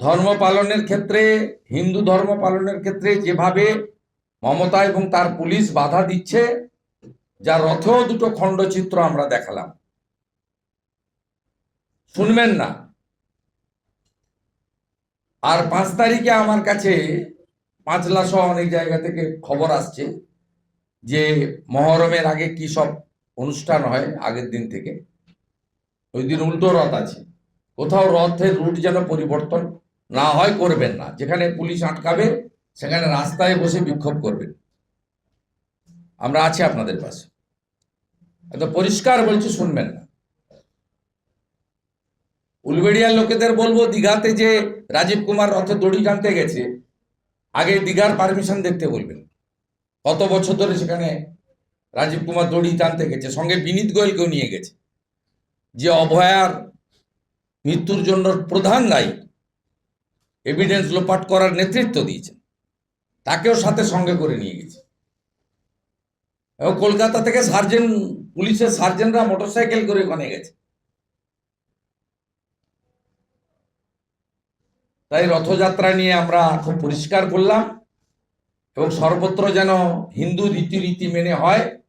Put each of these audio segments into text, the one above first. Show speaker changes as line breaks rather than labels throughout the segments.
ধর্ম পালনের ক্ষেত্রে, হিন্দু ধর্ম পালনের ক্ষেত্রে যেভাবে মমতা এবং তার পুলিশ বাধা দিচ্ছে, যা রথেও দুটো খণ্ডচিত্র আমরা দেখালাম। শুনবেন না। আর পাঁচ তারিখে আমার কাছে পাঁচলা সহ অনেক জায়গা থেকে খবর আসছে যে মহরমের আগে কি সব অনুষ্ঠান হয় আগের দিন থেকে। ওই দিন উল্টো রথ আছে। কোথাও রথের রুট যেন পরিবর্তন না হয় করবেন না। যেখানে পুলিশ আটকাবে, সেখানে রাস্তায় বসে বিক্ষোভ করবেন। আমরা আছি আপনাদের পাশে। এত পরিষ্কার বলছি, শুনবেন না। উলবেড়িয়ার লোকেদের বলব, দিঘাতে যে রাজীব কুমার রথে দড়ি টানতে গেছে, আগে দিঘার পারমিশন দেখতে বলবেন। কত বছর ধরে সেখানে রাজীব কুমার দড়ি টানতে গেছে, সঙ্গে বিনীত গোয়েলকেও নিয়ে গেছে। যে অভয়ার মৃত্যুর জন্য প্রধান দায়ী এভিডেন্স লোপাট করার নেতৃত্ব দিয়েছেন। তাকেও সাথে সঙ্গে করে নিয়ে গেছে। এবং কলকাতা থেকে সার্জেন পুলিশের সার্জেন্টরা মোটরসাইকেল করে ওখানে গেছে। তাই রথযাত্রা নিয়ে আমরা খুব পরিষ্কার করলাম এবং সর্বত্র যেন হিন্দু রীতিনীতি মেনে হয়,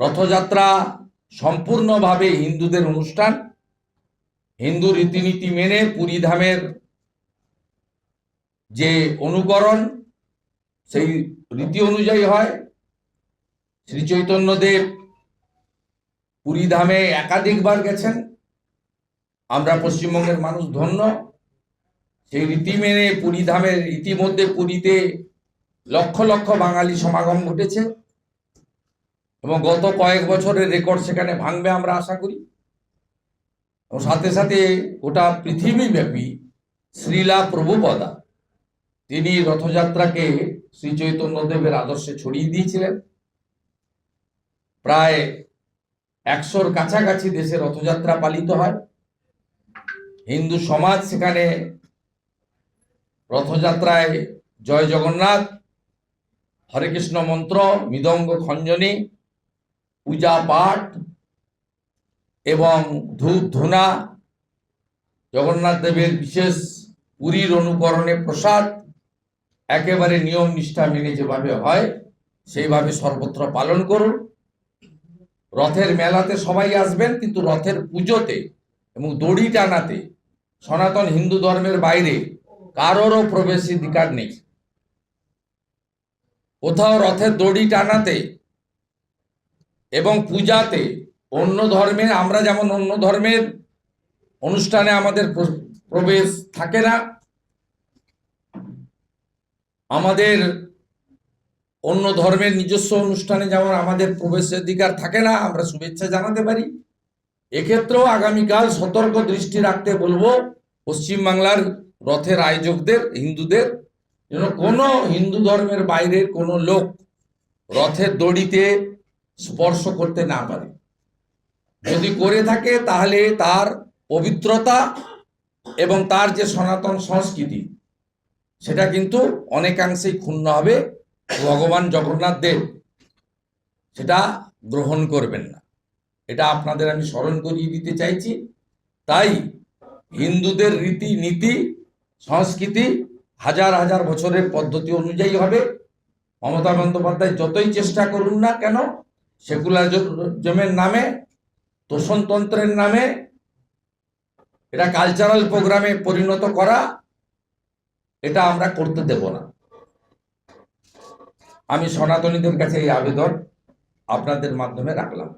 রথযাত্রা সম্পূর্ণভাবে হিন্দুদের অনুষ্ঠান। হিন্দু রীতিনীতি মেনে পুরী ধামের যে অনুকরণ সেই রীতি অনুযায়ী হয়। শ্রী চৈতন্যদেব পুরী ধামে একাধিকবার গেছেন। আমরা পশ্চিমবঙ্গের মানুষ ধন্য। সেই রীতি মেনে পুরী ধামের ইতিমধ্যে পুরীতে লক্ষ লক্ষ বাঙালি সমাগম ঘটেছে এবং গত কয়েক বছরের রেকর্ড সেখানে ভাঙবে আমরা আশা করি। এবং সাথে সাথে গোটা পৃথিবীব্যাপী শ্রীলা প্রভুপদা তিনি রথযাত্রাকে শ্রী চৈতন্যদেবের আদর্শে ছড়িয়ে দিয়েছিলেন। প্রায় একশোর কাছাকাছি দেশে রথযাত্রা পালিত হয়। হিন্দু সমাজ সেখানে রথযাত্রায় জয় জগন্নাথ, হরে কৃষ্ণ মন্ত্র, মৃদঙ্গ খঞ্জনী, পূজা পাঠ এবং ধূপ ধুনা, জগন্নাথ দেবের বিশেষ পুরীর অনুকরণে প্রসাদ একেবারে নিয়ম নিষ্ঠা মেনে যেভাবে হয়, সেইভাবে সর্বত্র পালন করুন। রথের মেলাতে সবাই আসবেন, কিন্তু রথের পুজোতে এবং দড়ি টানাতে সনাতন হিন্দু ধর্মের বাইরে কারোরও প্রবেশাধিকার নেই। কোথাও রথের দড়ি টানাতে এবং পূজাতে অন্য ধর্মে, আমরা যেমন অন্য ধর্মের অনুষ্ঠানে আমাদের প্র- প্রবেশ থাকে না আমাদের অন্য ধর্মের নিজস্ব অনুষ্ঠানে যেমন আমাদের প্রবেশাধিকার থাকে না, আমরা শুভেচ্ছা জানাতে পারি। এক্ষেত্রেও আগামীকাল সতর্ক দৃষ্টি রাখতে বলব, পশ্চিমবাংলার রথের আয়োজকদের, হিন্দুদের, যেন কোনো হিন্দু ধর্মের বাইরের কোনো লোক রথের দড়িতে স্পর্শ করতে না পারে। যদি করে থাকে, তাহলে তার পবিত্রতা এবং তার যে সনাতন সংস্কৃতি সেটা কিন্তু অনেকাংশেই ক্ষুণ্ণ হবে। ভগবান জগন্নাথ দেব সেটা গ্রহণ করবেন না। এটা আপনাদের আমি স্মরণ করিয়ে দিতে চাইছি। তাই হিন্দুদের রীতি নীতি, সংস্কৃতি হাজার হাজার বছরের পদ্ধতি অনুযায়ী হবে। মমতা বন্দ্যোপাধ্যায় যতই চেষ্টা করুন না কেন, সেকুলারিজমের নামে, তোষণতন্ত্রের নামে, এটা কালচারাল প্রোগ্রামে পরিণত করা এটা আমরা করতে দেব না। আমি সনাতনীদের কাছে এই আবেদন আপনাদের মাধ্যমে রাখলাম।